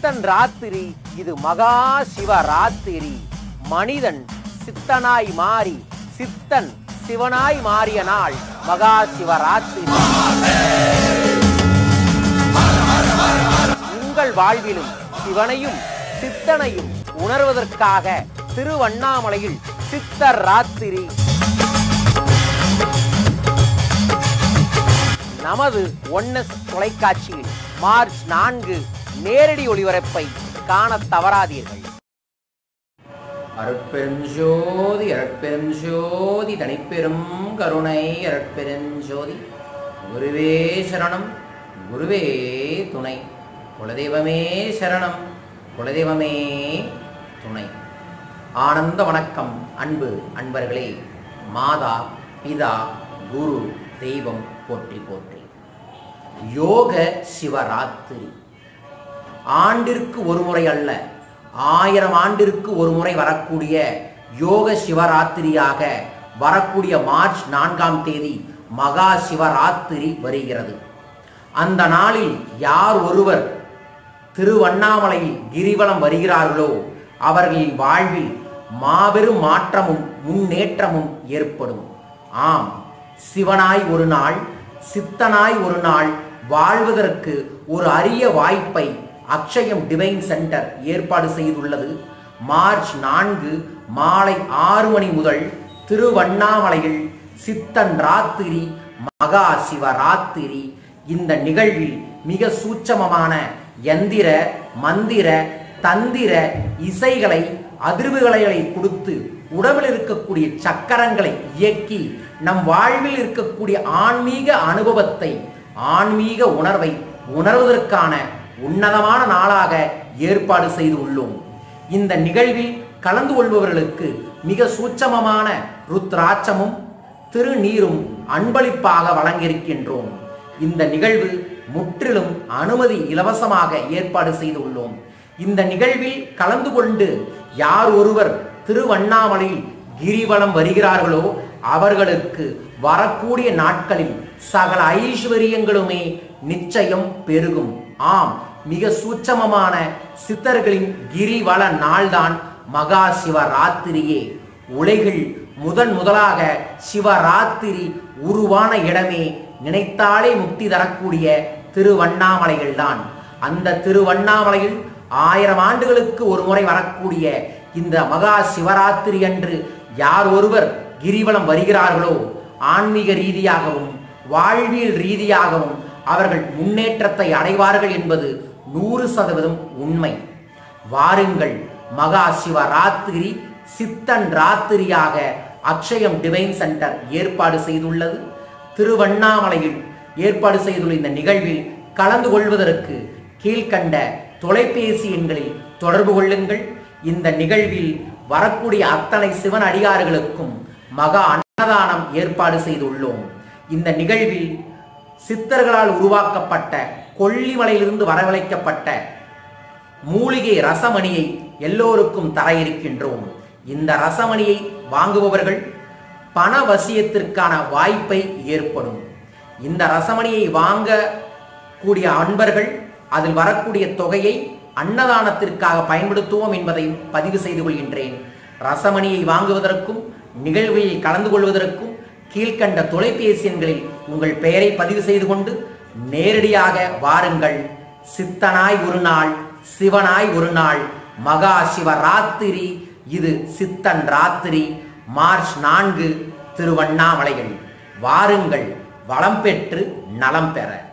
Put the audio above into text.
சித்தன் ராத்திரி இது மகா சிவ ராத்திரி. மனிதன் சித்தனாய் மாறி சித்தன் சிவனாய் மாறிய நாள் மகா சிவராத்திரி உங்கள் வாழ்விலும் சிவனையும் சித்தனையும் உணர்வதற்காக திருவண்ணாமலையில் சித்தர் ராத்திரி. நமது ஒன்னஸ் தொலைக்காட்சியில் மார்ச் நான்கு நேரடி ஒளிபரப்பை காணத் தவறாதீர்கள். அருட்பெருஞ்சோதி அருட்பெருஞ்சோதி தனிப்பெரும் கருணை அருட்பெருஞ்சோதி குருவே சரணம் குருவே துணை. குலதெய்வமே சரணம் குலதெய்வமே துணை. ஆனந்த வணக்கம் அன்பு அன்பர்களே. மாதா பிதா குரு தெய்வம் போற்றி போற்றி. யோக சிவராத்திரி. ஆண்டிற்கு ஒரு முறை அல்ல ஆயிரம் ஆண்டிற்கு ஒரு முறை வரக்கூடிய யோக சிவராத்திரியாக வரக்கூடிய மார்ச் நான்காம் தேதி மகா சிவராத்திரி வருகிறது. அந்த நாளில் யார் ஒருவர் திருவண்ணாமலையில் கிரிவலம் வருகிறார்களோ அவர்களின் வாழ்வில் மாபெரும் மாற்றமும் முன்னேற்றமும் ஏற்படும். ஆம் சிவனாய் ஒரு நாள் சித்தனாய் ஒரு நாள் வாழ்வதற்கு ஒரு அரிய வாய்ப்பை அக்ஷயம் டிவைன் சென்டர் ஏற்பாடு செய்துள்ளது. மார்ச் நான்கு மாலை ஆறு மணி முதல் திருவண்ணாமலையில் சித்தன் ராத்திரி மகா சிவராத்திரி இந்த நிகழ்வில் மிக சூட்சமமான எந்திர மந்திர தந்திர இசைகளை அதிர்வுகளை கொடுத்து உடம்பில் இருக்கக்கூடிய சக்கரங்களை இயக்கி நம் வாழ்வில் இருக்கக்கூடிய ஆன்மீக அனுபவத்தை ஆன்மீக உணர்வை உணர்வதற்கான உன்னதமான நாளாக ஏற்பாடு செய்து உள்ளோம். இந்த நிகழ்வில் கலந்து கொள்பவர்களுக்கு மிக சூட்சமமான ருத்ராட்சமும் திருநீரும் அன்பளிப்பாக வழங்கியிருக்கின்றோம். இந்த நிகழ்வு முற்றிலும் அனுமதி இலவசமாக ஏற்பாடு செய்து உள்ளோம். இந்த நிகழ்வில் கலந்து கொண்டு யார் ஒருவர் திருவண்ணாமலையில் கிரிவலம் வருகிறார்களோ அவர்களுக்கு வரக்கூடிய நாட்களில் சகல ஐஸ்வர்யங்களுமே நிச்சயம் பெருகும். ஆம் மிக சூட்சமமான சித்தர்களின் கிரிவல நாள்தான் மகா சிவராத்திரியே உலகில் முதன் முதலாக சிவராத்திரி உருவான இடமே நினைத்தாலே முக்தி தரக்கூடிய திருவண்ணாமலைகள்தான். அந்த திருவண்ணாமலையில் ஆயிரம் ஆண்டுகளுக்கு ஒரு முறை வரக்கூடிய இந்த மகா சிவராத்திரி அன்று யார் ஒருவர் கிரிவலம் வருகிறார்களோ ஆன்மீக ரீதியாகவும் வாழ்வியல் ரீதியாகவும் அவர்கள் முன்னேற்றத்தை அடைவார்கள் என்பது நூறு சதவீதம் உண்மை. வாருங்கள் மகா சிவராத்திரி சித்தன் ராத்திரியாக அக்ஷயம் டிவைன் சென்டர் ஏற்பாடு செய்துள்ளது. திருவண்ணாமலையில் ஏற்பாடு செய்துள்ள இந்த நிகழ்வில் கலந்து கொள்வதற்கு கீழ்கண்ட தொலைபேசி எண்களில் தொடர்பு கொள்ளுங்கள். இந்த நிகழ்வில் வரக்கூடிய அத்தனை சிவன் அடியார்களுக்கும் மகா அன்னதானம் ஏற்பாடு செய்துள்ளோம். இந்த நிகழ்வில் சித்தர்களால் உருவாக்கப்பட்ட கொல்லிமலையிலிருந்து வரவழைக்கப்பட்ட மூலிகை ரசமணியை எல்லோருக்கும் தர இருக்கின்றோம் இந்த ரசமணியை வாங்குபவர்கள் பண வசியத்திற்கான வாய்ப்பை ஏற்படும். இந்த ரசமணியை வாங்க கூடிய அன்பர்கள் அதில் வரக்கூடிய தொகையை அன்னதானத்திற்காக பயன்படுத்துவோம் என்பதையும் பதிவு செய்து கொள்கின்றேன். ரசமணியை வாங்குவதற்கும் நிகழ்வில் கலந்து கொள்வதற்கும் கீழ்கண்ட தொலைபேசி எண்களில் உங்கள் பெயரை பதிவு செய்து கொண்டு நேரடியாக வாருங்கள். சித்தனாய் ஒரு நாள் சிவனாய் ஒரு நாள். மகா சிவராத்திரி இது சித்தன் ராத்திரி. மார்ச் நான்கு திருவண்ணாமலைகள் வாருங்கள் வளம் பெற்று நலம் பெற.